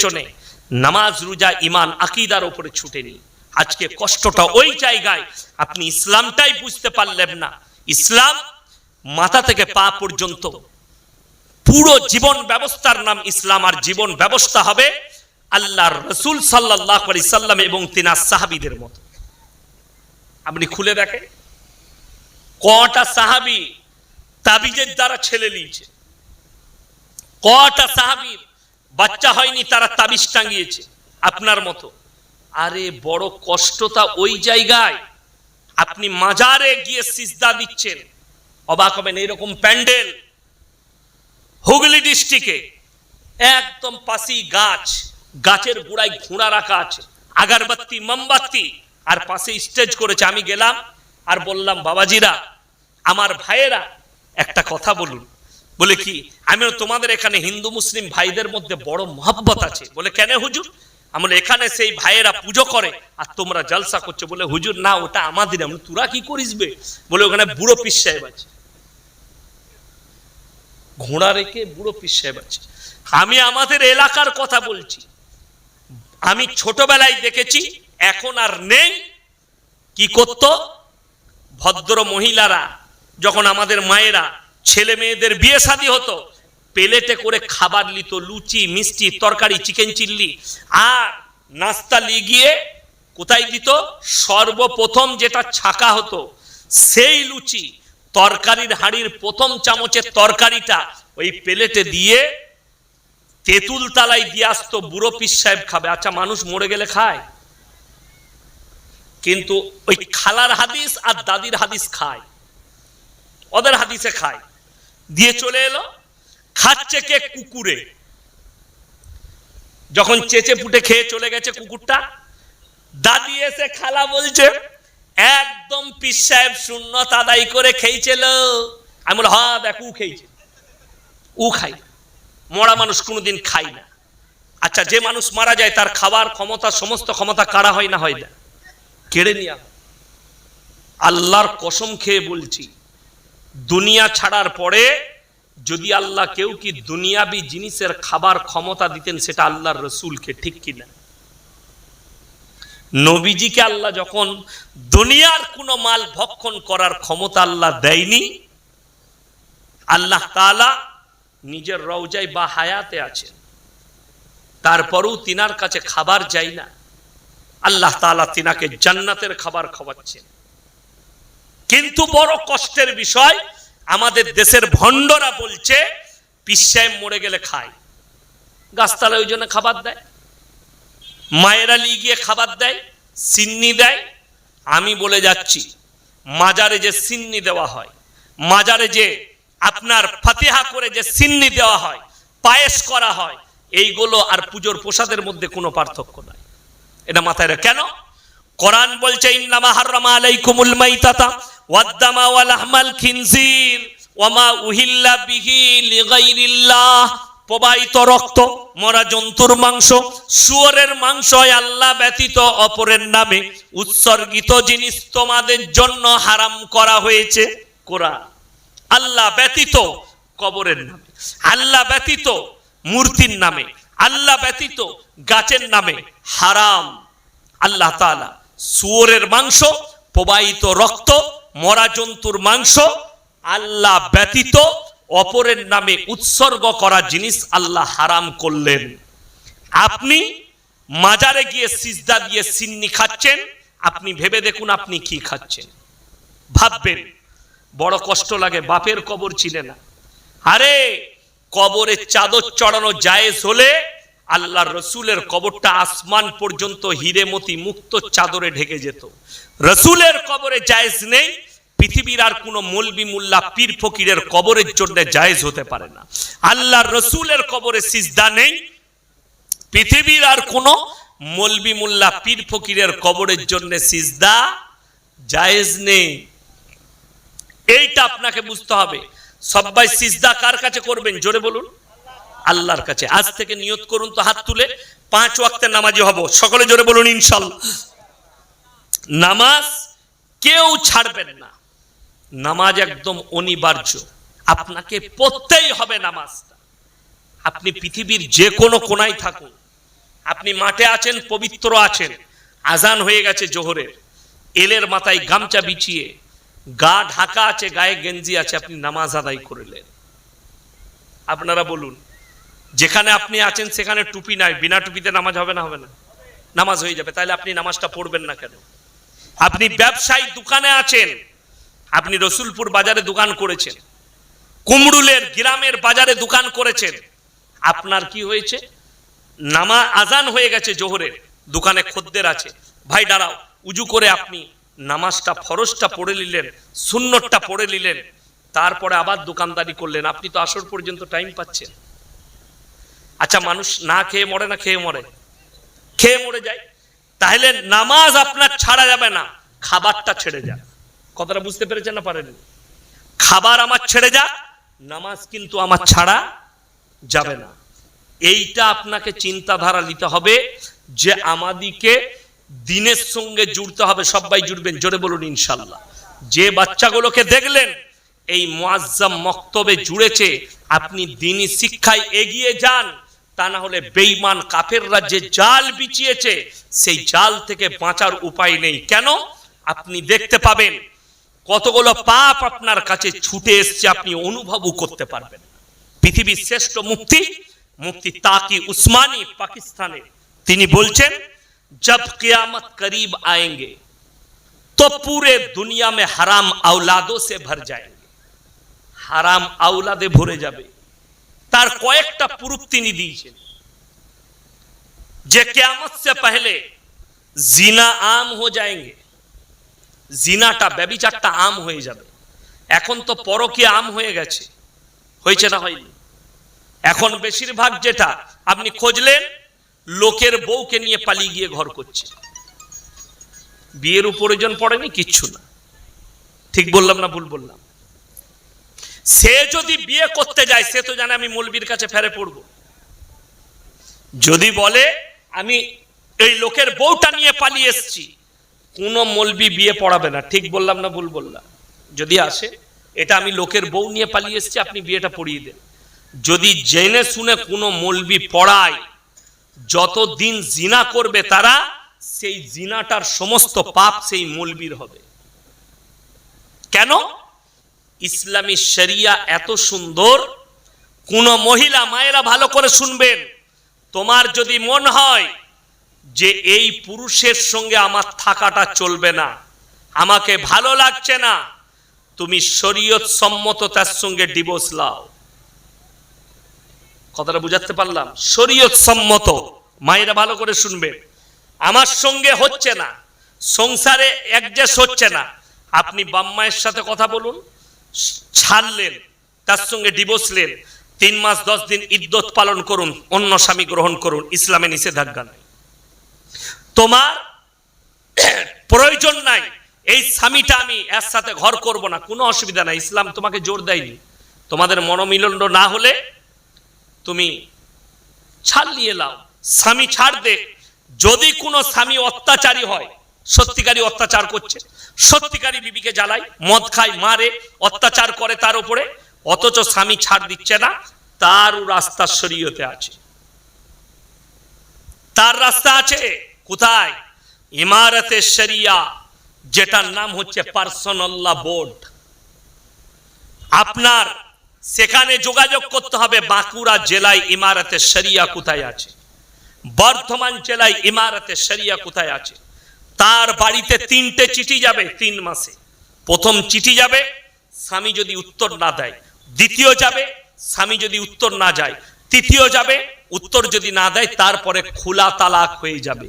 পেছনে নামাজ, রোজা ইমান আকিদার ওপরে ছুটেনি আজকে কষ্টটা ওই জায়গায়। আপনি ইসলামটাই বুঝতে পারলেন না। ইসলাম মাথা থেকে পা পর্যন্ত। পুরো জীবন ব্যবস্থার নাম ইসলাম, আর জীবন ব্যবস্থা হবে আল্লাহর রসুল সাল্লাহ আলি সাল্লাম এবং তিনার সাহাবিদের মতো। আপনি খুলে দেখেন? কটা সাহাবি তাবিজের দ্বারা ছেলে নিয়েছে। কটা সাহাবির বাচ্চা হয়নি, তারা তাবিজ টাঙ্গিয়েছে আপনার মতো। আরে, বড় কষ্টটা ওই জায়গায়। আপনি মাজারে গিয়ে সিজদা দিচ্ছেন। অবাক হবেন এরকম প্যান্ডেল। হুগলি ডিস্ট্রিক্টে একদম পাশি গাছ। গাছের গোড়ায় ঘোড়া রাখা আছে। আগারবাতি, মোমবাতি, আর পাশে স্টেজ করেছে। আমি গেলাম আর বললাম, বাবাজিরা, আমার ভাইয়েরা, একটা কথা বলুন। বলে কি, আমিও তোমাদের এখানে হিন্দু, মুসলিম ভাইদের মধ্যে বড় মহব্বত আছে। বলে, কেন হুজুর? আমরা এখানে সেই ভাইয়েরা পুজো করে আর তোমরা জলসা করছ। বলে, হুজুর, না, ওটা আমাদের আমি তোরা কি করিসবে বলে, ওখানে বুড়ো পিস সাহেব আছে। ঘোড়া রেখে বুড়ো পিস সাহেব আছে। আমি আমাদের এলাকার কথা বলছি। আমি ছোটবেলায় দেখেছি, এখন আর নেই। কি করত? ভদ্র মহিলারা, যখন আমাদের মায়েরা ছেলে মেয়েদের বিয়ে শাদী হতো। প্লেটে করে খাবার নিত, লুচি, মিষ্টি, তরকারি, চিকেন চিল্লি। আর নাস্তা লিগিয়ে কোথায় দিত? সর্বপ্রথম যেটা ছাকা হতো, সেই লুচি। তরকারির হাড়ির প্রথম চামচের তরকারিটা ওই প্লেটে দিয়ে তেঁতুল তালাই দিয়ে আসতো, বুড়ো পিস সাহেব খাবে। আচ্ছা মানুষ মরে গেলে খায়। কিন্তু ওই খালার হাদিস আর দাদির হাদিস খায়। ওদের হাদিসে খায়। দিয়ে চলে এলো, খাচ্ছে কে কুকুরে? যখন চেচে পুটে খেয়ে চলে গেছে কুকুরটা, দাদি এসে খালা বলছে, একদম পিস সাহেব শূন্য তাদাই করে খেয়েছিল। আমি বলে হ্যাঁ দেখ উ খেয়েছে। উ খাই মরা মানুষ কোনোদিন খাই না। আচ্ছা যে মানুষ মারা যায়, তার খাবার ক্ষমতা, সমস্ত ক্ষমতা কারা হয় না হয় না কেড়ে নিয়া আল্লাহর কসম খেয়ে বলছি দুনিয়া ছাড়ার পরে যদি আল্লাহ কেউ কি দুনিয়াবি জিনিসের খাবার ক্ষমতা দিতেন, সেটা আল্লাহর রসুলকে ঠিক কিনা? নবীজিকে আল্লাহ যখন দুনিয়ার কোনো মাল ভক্ষণ করার ক্ষমতা আল্লাহ দেয়নি, আল্লাহ তাআলা নিজের রওজায় বা হায়াতে আছেন। তারপরেও তিনার কাছে খাবার যাই না। আল্লাহ তাআলা তিনাকে জান্নাতের খাবার খাওয়াচ্ছেন। কিন্তু বড় কষ্টের বিষয়, আমাদের দেশের ভণ্ডরা বলছে পিসায় মরে গেলে খায়। গাছতলায় ওই জন্য খাবার দেয়। মায়েরা লিগিয়ে খাবার দেয়, সিন্নি দেয়। আমি বলে যাচ্ছি, মাজারে যে সিন্নি দেওয়া হয়, মাজারে যে আপনার ফাতেহা করে যে সিন্নি দেওয়া হয়, পায়েস করা হয়, এইগুলো আর পুজোর প্রসাদের মধ্যে কোনো পার্থক্য নাই। এটা মাথায় কেন? কোরআন বলছে ওয়ামা উহিল্লা প্রবাহিত রক্ত, মরা জন্তুর মাংস, শুয়োরের মাংস আল্লাহ ব্যতীত অপরের নামে উৎসর্গিত জিনিস তোমাদের জন্য হারাম করা হয়েছে। কোরআন। আল্লাহ ব্যতীত কবরের নামে, আল্লাহ ব্যতীত মূর্তির নামে, আল্লাহ ব্যতীত গাছের নামে হারাম। আল্লাহ তাআলা শুয়োরের মাংস, প্রবাহিত রক্ত মরা জন্তুর মাংস, আল্লাহ ব্যতীত অপরের নামে উৎসর্গ করা জিনিস আল্লাহ হারাম করলেন। আপনি মাজারে গিয়ে সিজদা দিয়ে সিন্নি খাচ্ছেন, আপনি ভেবে দেখুন আপনি কি খাচ্ছেন। ভাববেন, বড় কষ্ট লাগে, বাপের কবর ছিলে না। আরে, কবরে চাদর চড়ানো জায়েজ হলে আল্লাহ রসুলের কবরটা আসমান পর্যন্ত হিরেমতি মুক্ত চাদরে ঢেকে যেত। রসুলের কবরে জায়েজ নেই, পৃথিবীর আর কোনো মলবি মুল্লা পীর ফকিরের কবরের জন্য জায়েজ হতে পারে না। আল্লাহ রসুলের কবরে সিজদা নেই, পৃথিবীর আর কোনো মলবি মুল্লা পীর ফকিরের কবরের জন্য সিজদা জায়েজ নেই। এইটা আপনাকে বুঝতে হবে। সবাই সিজদা কার কাছে করবেন? জোরে বলুন। আল্লাহর কাছে। আজ থেকে নিয়ত করুন তো হাত তুলে। পাঁচ ওয়াক্তের নামাজি হব। সকলে জোরে বলুন, ইনশাল্লাহ। নামাজ কেউ ছাড়বেন না। নামাজ একদম অনিবার্য। আপনাকে পড়তেই হবে নামাজটা। আপনি পৃথিবীর যে কোনো কোনায় থাকুন। আপনি মাঠে আছেন, পবিত্র আছেন। আজান হয়ে গেছে জোহরের। এলের মাথায় গামছা বিছিয়ে। গা ঢাকা আছে, গায়ে গেঞ্জি আছে, আপনি নামাজ আদায় করলেন। আপনারা বলুন যেখানে আপনি আছেন, সেখানে টুপি নাই। বিনা টুপিতে নামাজ হবে না হবে না। নামাজ হয়ে যাবে। তাহলে আপনি নামাজটা পড়বেন না কেন? আপনি ব্যবসায়ী দোকানে আছেন। আপনি রসুলপুর বাজারে দোকান করেছেন। কুমড়ুলের গ্রামের বাজারে দোকান করেছেন। আপনার কি হয়েছে? নামা আজান হয়ে গেছে জোহরের দোকানে খদ্দের আছে। ভাই, দাঁড়াও। উজু করে আপনি নামাজটা, ফরজটা পড়ে নিলেন, সুন্নতটা পড়ে নিলেন। তারপরে আবার দোকানদারি করলেন। আপনি তো আসর পর্যন্ত টাইম পাচ্ছেন। আচ্ছা মানুষ না খেয়ে মরে না খেয়ে মরে? খেয়ে মরে যায়। তাহলে নামাজ আপনার ছাড়া যাবে না, খাবারটা ছেড়ে যা। কথাটা বুঝতে পেরেছেন না পারেন খাবার আমার ছেড়ে যা, নামাজ কিন্তু আমার ছাড়া যাবে না। এইটা আপনাকে চিন্তাধারা নিতে হবে যে আমাদিকে দিনের সঙ্গে জুড়তে হবে, সবাই জুড়বেন, জোরে বলুন ইনশাল্লাহ যে বাচ্চাগুলোকে দেখলেন, এই মুআজ্জাম মক্তবে জুড়েছে, আপনি দিনই শিক্ষায় এগিয়ে যান। তা না হলে বেঈমান কাফেররা যে জাল বিছিয়েছে সেই জাল থেকে বাঁচার উপায় নেই কেন আপনি দেখতে পাবেন কতগুলো পাপ আপনার কাছে ছুটে এসছে আপনি অনুভবও করতে পারবেন পৃথিবীর শ্রেষ্ঠ মুক্তি মুক্তি তাকি উসমানী পাকিস্তানে তিনি বলছেন जब कियामत करीब आएंगे तो पूरे दुनिया में हराम औलादों से भर जाएंगे হারাম আউলাদে ভরে যাবে তার কয়েকটা প্রুফ তিনি দিয়েছেন। যে কেয়ামত সে পহলে জিনা আম হো যায়গে জিনাটা, ব্যবিচারটা আম হয়ে যাবে। এখন তো পরকে আম হয়ে গেছে। হয়েছে না হয়নি? এখন বেশিরভাগ যেটা আপনি খুঁজলেন, লোকের বউকে নিয়ে পালিয়ে গিয়ে ঘর করছে। বিয়ের প্রয়োজন পড়েনি? কিচ্ছু না। ঠিক বললাম না ভুল বললাম? সে যদি বিয়ে করতে যায়, সে তো জানে আমি মৌলবীর কাছে ফেরে পড়ব। যদি বলে, আমি এই লোকের বউটা নিয়ে পালিয়ে এসছি, কোনো মলবি বিয়ে পড়াবে না। ঠিক বললাম না ভুল বললাম? যদি আসে, এটা আমি লোকের বউ নিয়ে পালিয়ে এসছি, আপনি বিয়েটা পড়িয়ে দেন। যদি জেনে শুনে কোনো মলবি পড়ায় যতদিন জিনা করবে তারা, সেই জিনাটার সমস্ত পাপ সেই মলবির হবে। কেন? ইসলামী শরিয়া এত সুন্দর, কোন মহিলা মায়েরা ভালো করে শুনবেন। তোমার যদি মন হয় যে এই পুরুষের সঙ্গে আমার থাকাটা চলবে না, আমাকে ভালো লাগছে না, তুমি শরীয়ত সম্মত তার সঙ্গে ডিভোর্স লাও। কথাটা বুঝাতে পারলাম? শরীয়ত সম্মত, মায়েরা ভালো করে শুনবেন। আমার সঙ্গে হচ্ছে না, সংসারে অ্যাডজাস্ট হচ্ছে না। আপনি বাম্মায়ের সাথে কথা বলুন ছাড়লেন, তার সঙ্গে ডিভোর্স নেন তিন মাস, দশ দিন ইদ্যত পালন করুন, অন্য স্বামী গ্রহণ করুন, ইসলামে নিষেধাজ্ঞা নাই। তোমার প্রয়োজন নাই, এই স্বামীটা আমি এর সাথে ঘর করব না, কোনো অসুবিধা নাই, ইসলাম তোমাকে জোর দেয়নি। তোমাদের মনোমিলন না হলে তুমি ছাড় নিয়ে লাও, স্বামী ছাড় দে। যদি কোনো স্বামী অত্যাচারী হয় সত্যিকারী অত্যাচার করছে। সত্যিকারী বিবিকে জ্বালায়, মদ খায়, মারে, অত্যাচার করে তার উপরে। অথচ স্বামী ছাড় দিচ্ছে না তারও রাস্তা শরীয়তে আছে। তার রাস্তা আছে, কোথায়? ইমারতে শরিয়া, যেটার নাম হচ্ছে পার্সোনাল্লাহ বোর্ড। আপনার, সেখানে যোগাযোগ করতে হবে, বাঁকুড়া জেলায় ইমারতে শরিয়া কোথায় আছে? বর্ধমান জেলায় ইমারতে শরিয়া কোথায় আছে? তার বাড়িতে তিনটে চিঠি যাবে তিন মাসে। প্রথম চিঠি যাবে, স্বামী যদি উত্তর না দেয়। দ্বিতীয় যাবে, স্বামী যদি উত্তর না যায়। তৃতীয় যাবে, উত্তর যদি না দেয়, তারপরে খোলা তালাক হয়ে যাবে।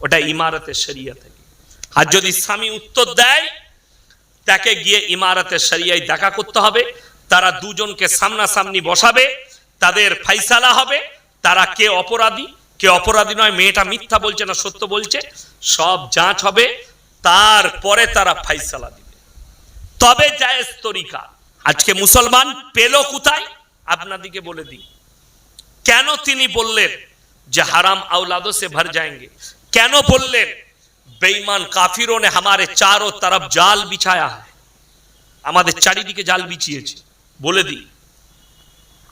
ওটা ইমারতে শরিয়া থেকে। আর যদি স্বামী উত্তর দেয়, তাকে গিয়ে ইমারতে শরিয়ায় দেখা করতে হবে। তারা দুজনকে সামনাসামনি বসাবে, তাদের ফাইসালা হবে, তারা কে অপরাধী কে অপরাধী নয়, মেয়েটা মিথ্যা বলছে না, সত্য বলছে, সব যাঁচ হবে, তারপরে তারা ফাইসালা দিবে। তবে জায়েজ তরিকা, আজকে মুসলমান পেল কোথায়? আপনাদিকে বলে দিই। কেন তিনি বললেন যে হারাম আউলাদো সে ভর যায়গে? কেন বললেন, বেঈমান কাফিরো নে হামারে চারো তরফ জাল বিছায়া আমাদের চারিদিকে জাল বিছিয়েছে। বলে দিই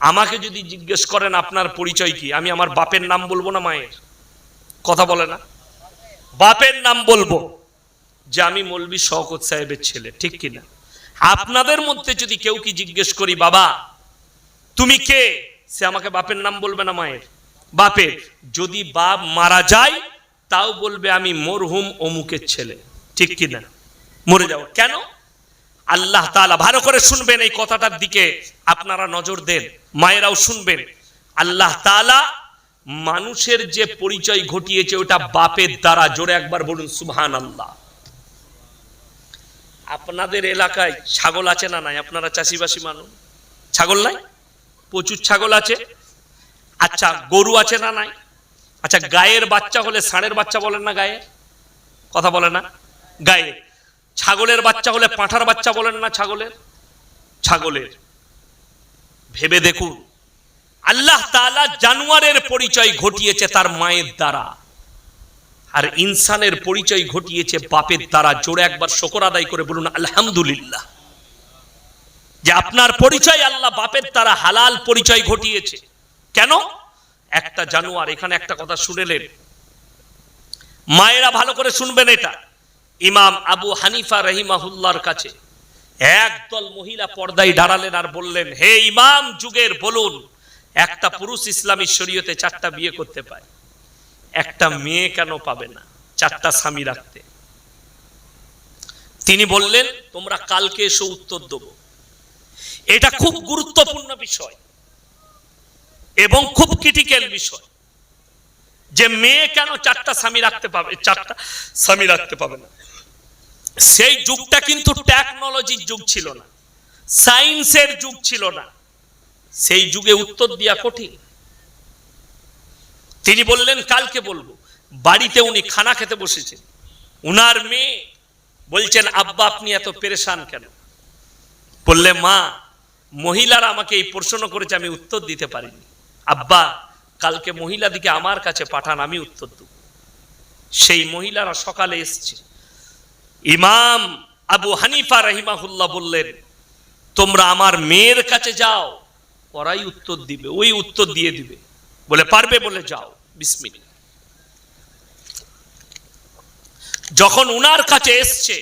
আমাকে যদি জিজ্ঞেস করেন, আপনার পরিচয় কি? আমি আমার বাপের নাম বলব না মায়ের? কথা বলে না? বাপের নাম বলব যে আমি মৌলবি শওকত সাহেবের ছেলে, ঠিক কিনা? আপনাদের মধ্যে যদি কেউ কি জিজ্ঞেস করি, বাবা, তুমি কে? সে আমাকে বাপের নাম বলবে না মায়ের। বাপের, যদি বাপ মারা যায়, তাও বলবে আমি মরহুম অমুকের ছেলে। ঠিক কিনা? মরে যাও কেন? আল্লাহ তাআলা ভালো করে শুনবেন এই কথাটার দিকে আপনারা নজর দেন, মায়েরাও শুনবেন। আল্লাহ তাআলা মানুষের যে পরিচয় ঘটিয়েছে ওটা বাপের দ্বারা, জোরে একবার বলুন সুহান আল্লাহ আপনাদের এলাকায় ছাগল আছে না নাই? আপনারা চাষিবাসী মানুষ? ছাগল নাই? প্রচুর ছাগল আছে। আচ্ছা গরু আছে না নাই? আচ্ছা গায়ের বাচ্চা হলে ষাঁড়ের বাচ্চা বলেন না গায়ে কথা বলে না? গায়ে ছাগলের বাচ্চা হলে পাঁঠার বাচ্চা বলেন না ছাগলের? ছাগলের। ভেবে দেখুন, আল্লাহ তাআলা জানোয়ারের পরিচয় ঘটিয়েছে তার মায়ের দ্বারা। আর ইনসানের পরিচয় ঘটিয়েছে বাপের দ্বারা। জোরে একবার শকর আদায় করে বলুন, আলহামদুলিল্লাহ। যে আপনার পরিচয় আল্লাহ বাপের দ্বারা হালাল পরিচয় ঘটিয়েছে। কেন? একটা জানোয়ার, এখানে একটা কথা শুনেলেন মায়েরা ভালো করে শুনবেন এটা। ইমাম আবু হানিফা রহিমাহুল্লার কাছে একদল মহিলা পর্দায় দাঁড়ালেন আর বললেন, হে ইমাম, যুগের বলুন, একটা পুরুষ ইসলামী শরীয়তে চারটা বিয়ে করতে পায়। একটা মেয়ে কেন পাবে না? চারটা স্বামী রাখতে। তিনি বললেন, তোমরা কালকে এসে উত্তর দেব। এটা খুব গুরুত্বপূর্ণ বিষয় এবং খুব ক্রিটিক্যাল বিষয় যে মেয়ে কেন চারটা স্বামী রাখতে পাবে, চারটা স্বামী রাখতে পাবে না। সেই যুগটা কিন্তু টেকনোলজির যুগ ছিল না। সায়েন্সের যুগ ছিল না। সেই যুগে উত্তর দেওয়া কঠিন। তিনি বললেন, কালকে বলব। বাড়িতে উনি খানা খেতে বসেছেন। উনার মেয়ে বলছেন, আব্বা, আপনি এত পেরেশান কেন? বললে, মা, মহিলারা আমাকে এই প্রশ্ন করেছে, আমি উত্তর দিতে পারিনি। আব্বা, কালকে মহিলাদিকে আমার কাছে পাঠান, আমি উত্তর দেব। সেই মহিলারা সকালে এসছে। ইমাম আবু হানিফা রহিমাহুল্লাহ বললেন, তোমরা আমার মেয়ের কাছে যাও, ওরাই উত্তর দিবে, ওই উত্তর দিয়ে দিবে। বলে, পারবে বলে যাও বিসমিল্লা যখন উনার কাছে এসছে,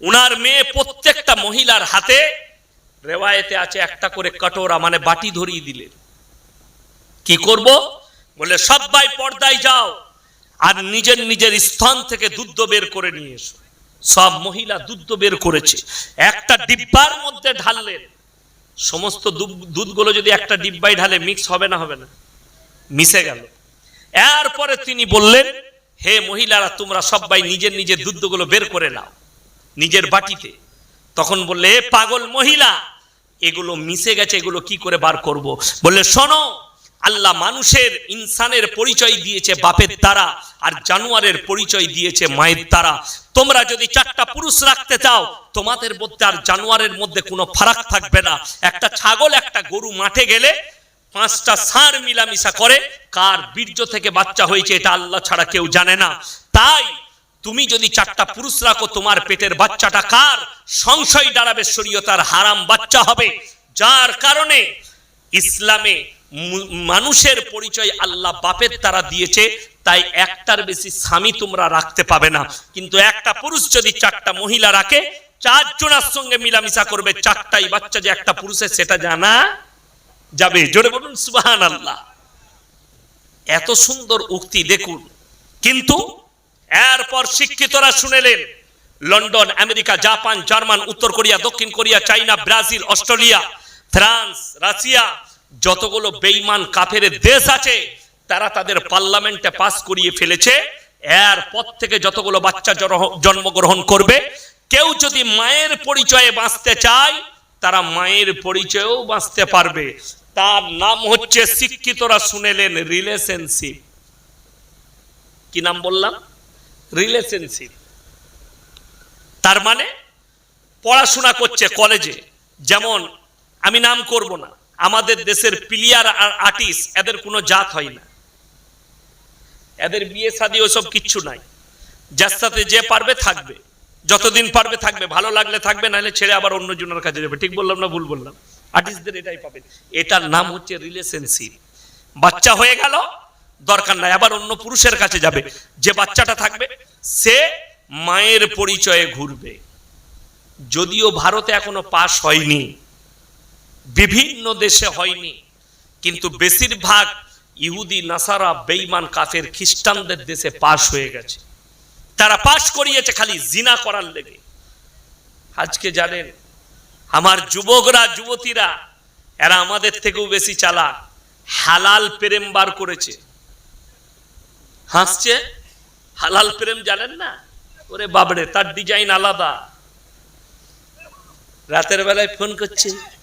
উনার মেয়ে প্রত্যেকটা মহিলার হাতে রেওয়ায়েতে আছে একটা করে কটোরা মানে বাটি ধরিয়ে দিলেন কি করব? বলে সবাই পর্দায় যাও, আর নিজের নিজের স্থান থেকে দুধ বের করে নিয়ে এসো। সব মহিলা দুধ বের করেছে। একটা ডিব্বার মধ্যে ঢাললেন। সমস্ত দুধ- দুধগুলো যদি একটা ডিব্বায় ঢালে মিক্স হবে না হবে না। মিশে গেল। এরপরে তিনি বললেন, হে মহিলারা, তোমরা সবাই নিজের নিজের দুধগুলো বের করে নাও, নিজের বাটিতে। তখন বললে পাগল মহিলা, এগুলো মিশে গেছে, এগুলো কি করে বার করব? বললে, শোনো আল্লাহ মানুষের ইনসানের পরিচয় দিয়েছে বাপের দ্বারা আর জানোয়ারের পরিচয় দিয়েছে মায়ের দ্বারা তোমরা যদি চারটা পুরুষ রাখতে চাও, তোমাদের মধ্যে আর জানোয়ারের মধ্যে কোনো ফারাক থাকবে না। একটা ছাগল, একটা গরু মাঠে গেলে পাঁচটা ষাঁড় মিলামিশা করে, কার বীর্য থেকে বাচ্চা হয়েছে এটা আল্লাহ ছাড়া কেউ জানে না। তাই তুমি যদি চারটা পুরুষ রাখো, তোমার পেটের বাচ্চাটা কার? সংশয় দাঁড়াবে, শরীয়তার হারাম বাচ্চা হবে। যার কারণে ইসলামে মানুষের পরিচয় আল্লাহ বাপের তারা দিয়েছে, তাই একটার বেশি স্বামী তোমরা রাখতে পাবে না। কিন্তু একটা পুরুষ যদি চারটা মহিলা রাখে, চারজনের সঙ্গে মিলামিশা করবে, চারটাই বাচ্চা যে একটা পুরুষের, সেটা জানা যাবে। জোরে বলুন সুবাহান আল্লাহ এত সুন্দর উক্তি, দেখুন। কিন্তু এরপর শিক্ষিতরা শুনেলেন, লন্ডন, আমেরিকা, জাপান, জার্মান, উত্তর কোরিয়া, দক্ষিণ Korea, China, Brazil, Australia, France, Russia যতগুলো বেইমান কাফের দেশ আছে, তারা তাদের পার্লামেন্টে পাস করিয়ে ফেলেছে। এরপর থেকে যতগুলো বাচ্চা জন্ম- জন্মগ্রহণ করবে, কেউ যদি মায়ের পরিচয়ে বাঁচতে চায়, তারা মায়ের পরিচয়েও বাঁচতে পারবে। তার নাম হচ্ছে শিক্ষিতরা শুনেলেন রিলেশনশিপ। কি নাম বললাম? রিলেশনশিপ। তার মানে পড়াশোনা করছে কলেজে। যেমন, আমি নাম করব না। আমাদের দেশের প্লেয়ার আর আর্টিস্ট, এদের কোনো জাত হয় না। এদের বিয়ে শাদী ওসব কিচ্ছু নাই। যার সাথে যে পারবে থাকবে। যতদিন পারবে থাকবে, ভালো লাগলে থাকবে, নাহলে ছেড়ে আবার অন্য জনের কাছে যাবে। ঠিক বললাম না ভুল বললাম? আর্টিস্টদের এটাই পাবেন এটার নাম হচ্ছে রিলেশনশিপ বাচ্চা হয়ে গেল, দরকার নাই, আবার অন্য পুরুষের কাছে যাবে। যে বাচ্চাটা থাকবে, সে মায়ের পরিচয়ে ঘুরবে। যদিও ভারতে এখনও পাশ হয়নি। বিভিন্ন দেশে হয়নি। কিন্তু বেশিরভাগ ইহুদি, নাসারা বেইমান কাফের, খ্রিস্টানদের দেশে পাশ হয়ে গেছে। তারা পাশ করিয়েছে খালি জিনা করার লেগে। আজকে জানেন, আমার যুবকরা, যুবতীরা, এরা আমাদের থেকেও বেশি চালা হালাল প্রেম বার করেছে। হাসছে? হালাল প্রেম জানেন না? ওরে বাবরে তার ডিজাইন আলাদা। রাতের বেলায় ফোন করছে।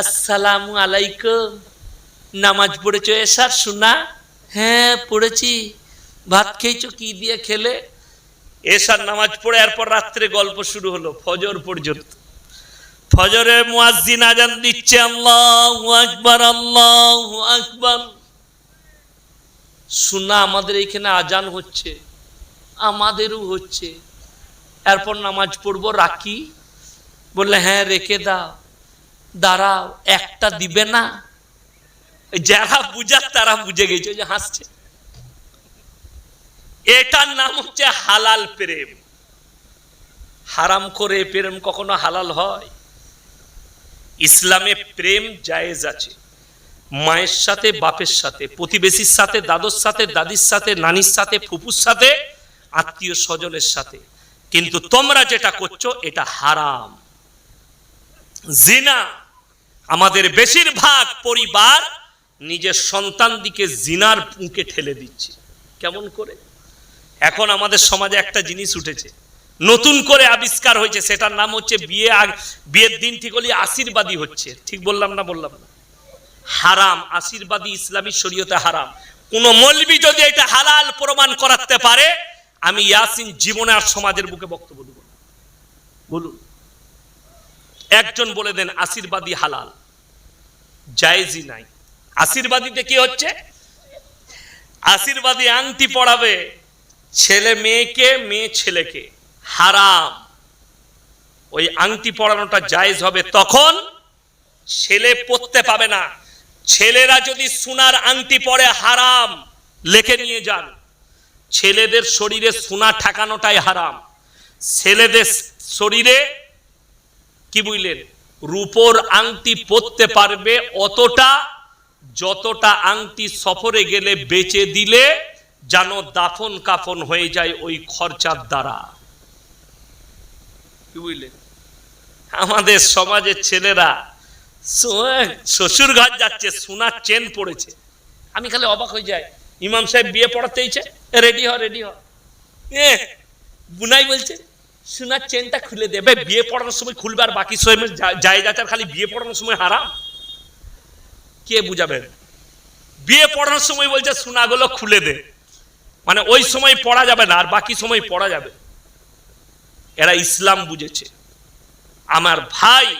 আসসালামু আলাইকুম। নামাজ পড়েছো এসার? শোনা। হ্যাঁ পড়েছি। ভাত খেয়েছো? কি দিয়ে খেলে? এসার নামাজ পড়ে এরপর রাত্রে গল্প শুরু হলো, ফজর পর্যন্ত। ফজরে মুয়াজ্জিন আজান দিচ্ছে, আল্লাহু আকবার আল্লাহু আকবার। শোনা, আমাদের এখানে আজান হচ্ছে, আমাদেরও হচ্ছে। এরপর নামাজ পড়ব, রাখি। বললে হ্যাঁ রেখে দাও। দাঁড়াও, একটা দিবে না। যারা বুঝার তারা বুঝে গেছে যে হাসছে। এটার নাম হচ্ছে হালাল প্রেম। হারাম করে প্রেম কখনো হালাল হয়? ইসলামে প্রেম জায়েজ আছে। মায়ের সাথে, বাপের সাথে, প্রতিবেশীর সাথে, দাদর সাথে, দাদির সাথে, নানির সাথে, ফুপুর সাথে, আত্মীয় স্বজনের সাথে। কিন্তু তোমরা যেটা করছ, এটা হারাম। জিনা আমাদের বেশিরভাগ পরিবার নিজের সন্তান দিকে জিনার পুঁকে ঠেলে দিচ্ছে। কেমন করে? এখন আমাদের সমাজে একটা জিনিস উঠেছে। নতুন করে আবিষ্কার হয়েছে, সেটার নাম হচ্ছে বিয়ে বিয়ের দিন ঠিক হলে আশীর্বাদী হচ্ছে। ঠিক বললাম না বললাম না? হারাম আশীর্বাদী ইসলামী শরীয়তে হারাম। কোন মলবি যদি এটা হালাল প্রমাণ করাতে পারে, আমি ইয়াসিন জীবনে আর সমাজের বুকে বক্তব্য দেব বলুন। একজন বলে দেন, আশীর্বাদী হালাল। জায়েজই নাই। আশীর্বাদীতে কি হচ্ছে? আশীর্বাদী আংটি পড়াবে ছেলে মেয়েকে, মেয়ে ছেলেকে। হারাম। ওই আংটি পড়ানোটা জায়েজ হবে তখন ছেলে পড়তে পাবে না। ছেলেরা যদি সোনার আংটি পরে হারাম, লেখে নিয়ে যান। ছেলেদের শরীরে সোনা ঠাকানোটাই হারাম। ছেলেদের শরীরে বুঝলেন রূপোর আংটি পরতে পারবে অতটা যতটা আংটি সফরে গেলে বেচে দিলে যেন দাফন কাফন হয়ে যায় ওই খরচার দ্বারা। কি বুঝলেন আমাদের সমাজের ছেলেরা শ্বশুর ঘর যাচ্ছে সোনার চেন পড়েছে। আমি খালি অবাক হয়ে যাই। ইমাম সাহেব বিয়ে পড়াতে ইচ্ছে রেডি হ রেডি হ। এ, বুনাই বলছে। সোনার চেনটা খুলে দেবে বিয়ে পড়ানোর সময় খুলবে আর বাকি সময় যাচ্ছে খালি বিয়ে পড়ানোর সময় হারাম? কে বুঝাবেন? বিয়ে পড়ানোর সময় বলছে, সোনাগুলো খুলে দে। মানে ওই সময় পড়া যাবে না, আর বাকি সময় পড়া যাবে। এরা ইসলাম বুঝেছে। আমার ভাই,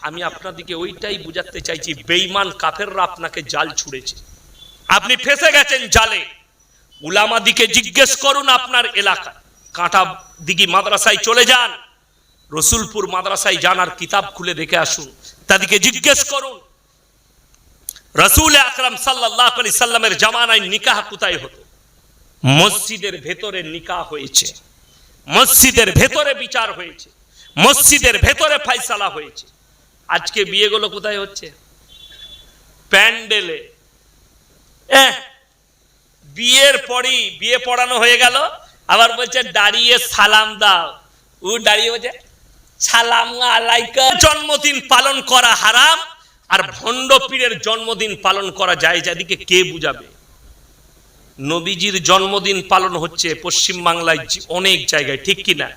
আমি আপনাদিকে ওইটাই বুঝাতে চাইছি বেইমান কাফেররা আপনাকে জাল ছুড়েছে। আপনি ফেসে গেছেন জালে। উলামা দিকে জিজ্ঞেস করুন আপনার এলাকায়। কাঁটা দিঘি মাদ্রাসায় চলে যান। রসুলপুর মাদ্রাসায় যান আর কিতাব খুলে দেখে আসুন। তাদেরকে জিজ্ঞেস করুন, রসুল আকরাম সাল্লাহ আলি সাল্লামের জামানায় নিকাহ কোথায় হতো? মসজিদের ভেতরে নিকাহ হয়েছে, মসজিদের ভেতরে বিচার হয়েছে, মসজিদের ভেতরে ফাইসালা হয়েছে। আজকে বিয়েগুলো কোথায় হচ্ছে? প্যান্ডেলে। বিয়ের পরই বিয়ে পড়ানো হয়ে গেল। আবার বলছে, দাঁড়িয়ে সালাম দাও। ও দাঁড়িয়ে বলছে, সালাম আলাইকা। জন্মদিন পালন করা হারাম আর ভণ্ড পীরের জন্মদিন পালন করা যায় যাদিকে কে বুঝাবে? নবীজির জন্মদিন পালন হচ্ছে পশ্চিম বাংলায় অনেক জায়গায়, ঠিক কিনা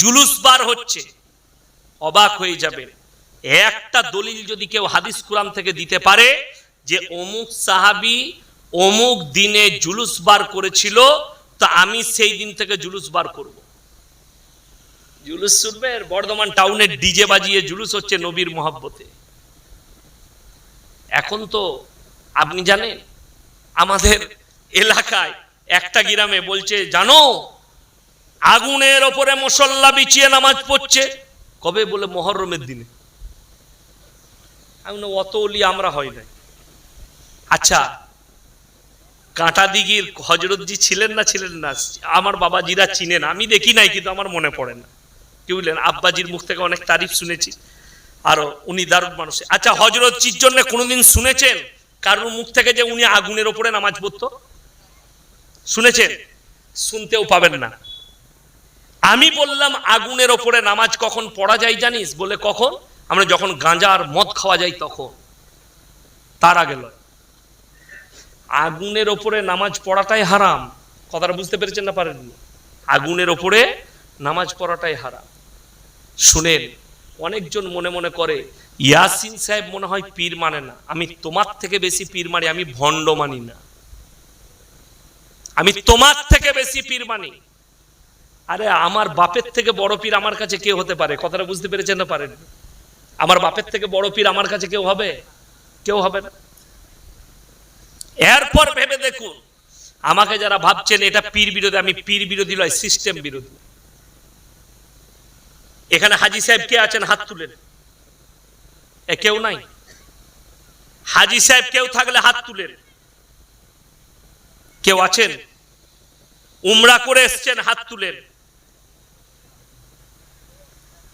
জুলুস বার হচ্ছে, অবাক হয়ে যাবে। একটা দলিল যদি কেউ হাদিস কুরান থেকে দিতে পারে যে, অমুক সাহাবি অমুক দিনে জুলুস বার করেছিল তা আমি সেই দিন থেকে জুলুস বার করব। জুলুস শুনবে বর্ধমান টাউনের ডিজে বাজিয়ে জুলুস হচ্ছে নবীর মহাব্বতে। এখন তো আপনি জানেন আমাদের এলাকায় একটা গ্রামে বলছে জানো আগুনের ওপরে মশল্লা বিছিয়ে নামাজ পড়ছে। কবে বলে? মহরমের দিনে। আমি অত অলি আমরা হয় নাই। আচ্ছা কাঁটা দিঘির হজরতজি ছিলেন না ছিলেন না। আমার বাবাজিরা চিনেন আমি দেখি নাই, কিন্তু আমার মনে পড়ে না। কি বললেন? আব্বাজির মুখ থেকে অনেক তারিফ শুনেছি। আরও উনি দারুণ মানুষ। আচ্ছা হজরতজির জন্য কোনোদিন শুনেছেন? কারোর মুখ থেকে যে উনি আগুনের ওপরে নামাজ পড়তো? শুনেছেন? শুনতেও পাবেন না। আমি বললাম, আগুনের ওপরে নামাজ কখন পড়া যায় জানিস? বলে, কখন? আমরা যখন গাঁজা আর মদ খাওয়া যাই তখন। তার আগে লয়। আগুনের ওপরে নামাজ পড়াটাই হারাম। কথাটা বুঝতে পেরেছেন না পারেননি? আগুনের ওপরে নামাজ পড়াটাই হারাম। শুনেন, অনেকজন মনে মনে করে, ইয়াসিন সাহেব মনে হয় পীর মানে না। আমি তোমার থেকে বেশি পীর মানি, আমি ভণ্ড মানি না। আমি তোমার থেকে বেশি পীর মানি। আরে, আমার বাপের থেকে বড় পীর আমার কাছে কেউ হতে পারে? কথাটা বুঝতে পেরেছেন না পারেন আমার বাপের থেকে বড় পীর আমার কাছে কেউ হবে? কেউ হবে না? এরপর ভেবে দেখুন। আমাকে যারা ভাবছেন, এটা পীর বিরোধী, আমি পীর বিরোধী নয় সিস্টেম বিরোধী। এখানে হাজি সাহেব কে আছেন? হাত তুলেন। এ কেউ নাই। হাজি সাহেব কেউ থাকলে হাত তুলেন। কেউ আছেন? উমরা করে এসছেন, হাত তুলেন।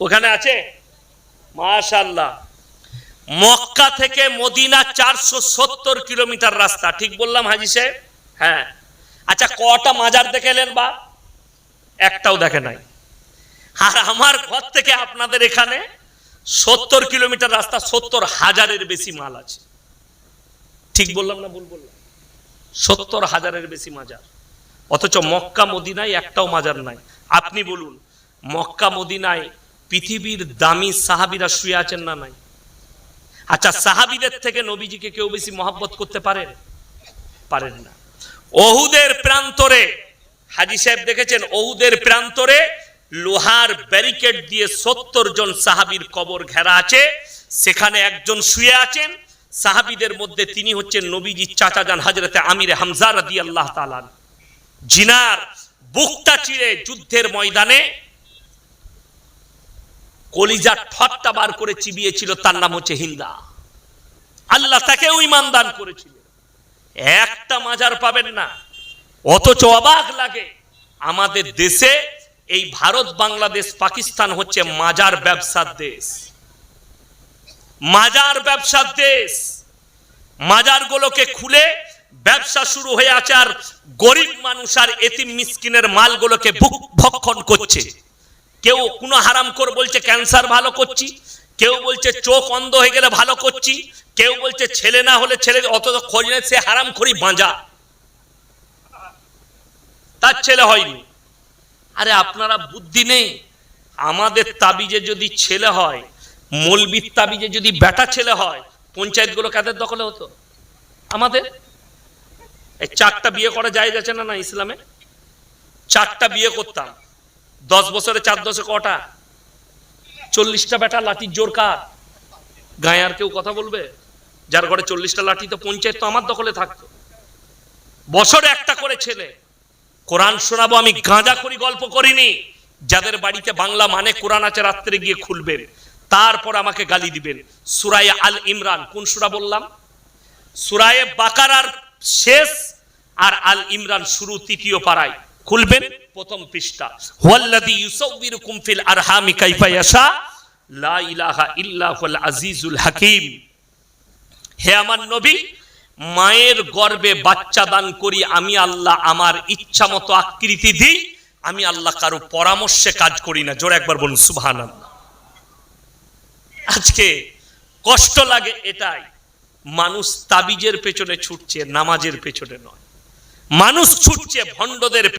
ওখানে আছে? মাশাল্লাহ মক্কা থেকে মদিনা চারশো সত্তর কিলোমিটার রাস্তা। ঠিক বললাম হাজি সাহেব? হ্যাঁ। আচ্ছা কটা মাজার দেখে এলেন বা? একটাও দেখে নাই। আর আমার ঘর থেকে আপনাদের এখানে সত্তর কিলোমিটার রাস্তা, সত্তর হাজারের বেশি মাল আছে। ঠিক বললাম না ভুল বললাম? সত্তর হাজারের বেশি মাজার। অথচ মক্কা মদিনায় একটাও মাজার নাই। আপনি বলুন, মক্কা মদিনায় পৃথিবীর দামি সাহাবিরা শুয়ে আছেন না নাই? আচ্ছা সাহাবিদের থেকে নবীজিকে কেউ বেশি মহাব্বত করতে পারেন পারেন না। ওহুদের প্রান্তরে, হাজি সাহেব দেখেছেন, ওহুদের প্রান্তরে লোহার ব্যারিকেড দিয়ে সত্তর জন সাহাবির কবর ঘেরা আছে। সেখানে একজন শুয়ে আছেন। সাহাবিদের মধ্যে তিনি হচ্ছেন নবীজির চাচা যান, হাজরতে আমিরে হামজা রাদি আল্লাহ তালান জিনার বুকটা চিড়ে যুদ্ধের ময়দানে কলিজা ঠট্টা বার করে চিবিয়েছিল, তার নাম হচ্ছে হিন্দা। আল্লাহ তাকেও ইমান দান করেছিল একটা মাজার পাবেন না। অথচ অবাক লাগে, আমাদের দেশে এই ভারত, বাংলাদেশ, পাকিস্তান হচ্ছে মাজার ব্যবসার দেশ। মাজার ব্যবসার দেশ। মাজারগুলোকে খুলে ব্যবসা শুরু হয়ে আছে আর গরিব মানুষ আর এতিম মিসকিনের মালগুলোকে ভুক ভক্ষণ করছে। কেউ কোনো হারাম কর বলছে ক্যান্সার ভালো করছি, কেউ বলছে চোখ অন্ধ হয়ে গেলে ভালো করছি, কেউ বলছে ছেলে না হলে ছেলে অত খোঁজ নেই সে হারাম করি বাঁজা। তার ছেলে হয়নি। আরে আপনারা বুদ্ধি নেই। আমাদের তাবিজে যদি ছেলে হয়, মলবির তাবিজে যদি বেটা ছেলে হয়, পঞ্চায়েতগুলো কাদের দখলে হতো? আমাদের? এই চারটা বিয়ে করা যায় যাচ্ছে না না ইসলামে? চারটা বিয়ে করতাম। দশ বছরে চার দশে কটা? চল্লিশটা বেটা লাঠির জোর কার? গায়ে আর কেউ কথা বলবে? যার ঘরে চল্লিশটা লাঠি তো পঞ্চায়েত তো আমার দখলে থাকতো। বছরে একটা করে ছেলে। কোরআন শোনাবো, আমি গাঁজা করি, গল্প করিনি। যাদের বাড়িতে বাংলা মানে কোরআন আছে, রাত্রে গিয়ে খুলবেন। তারপর আমাকে গালি দিবেন। সুরায় আল ইমরান, কোন সুরা বললাম? সুরায়ে বাকারার শেষ আর আল ইমরান শুরু, তৃতীয় পাড়ায়। খুলবেন প্রথম পৃষ্ঠা। হুয়াল্লাযী ইউসাউবিরুকুম ফিল আরহামি কাইফা ইয়াশা। লা ইলাহা ইল্লা আজিজুল হাকীম। হে আমার নবী, মায়ের গর্ভে বাচ্চা দান করি, আমি আল্লাহ আমার ইচ্ছা মতো আকৃতি দিই, আমি আল্লাহ কারও পরামর্শে কাজ করি না। জোরে একবার বলুন সুবহান আজকে কষ্ট লাগে এটাই, মানুষ তাবিজের পেছনে ছুটছে, নামাজের পেছনে নয়। মানুষ ছুটছে ভণ্ডদের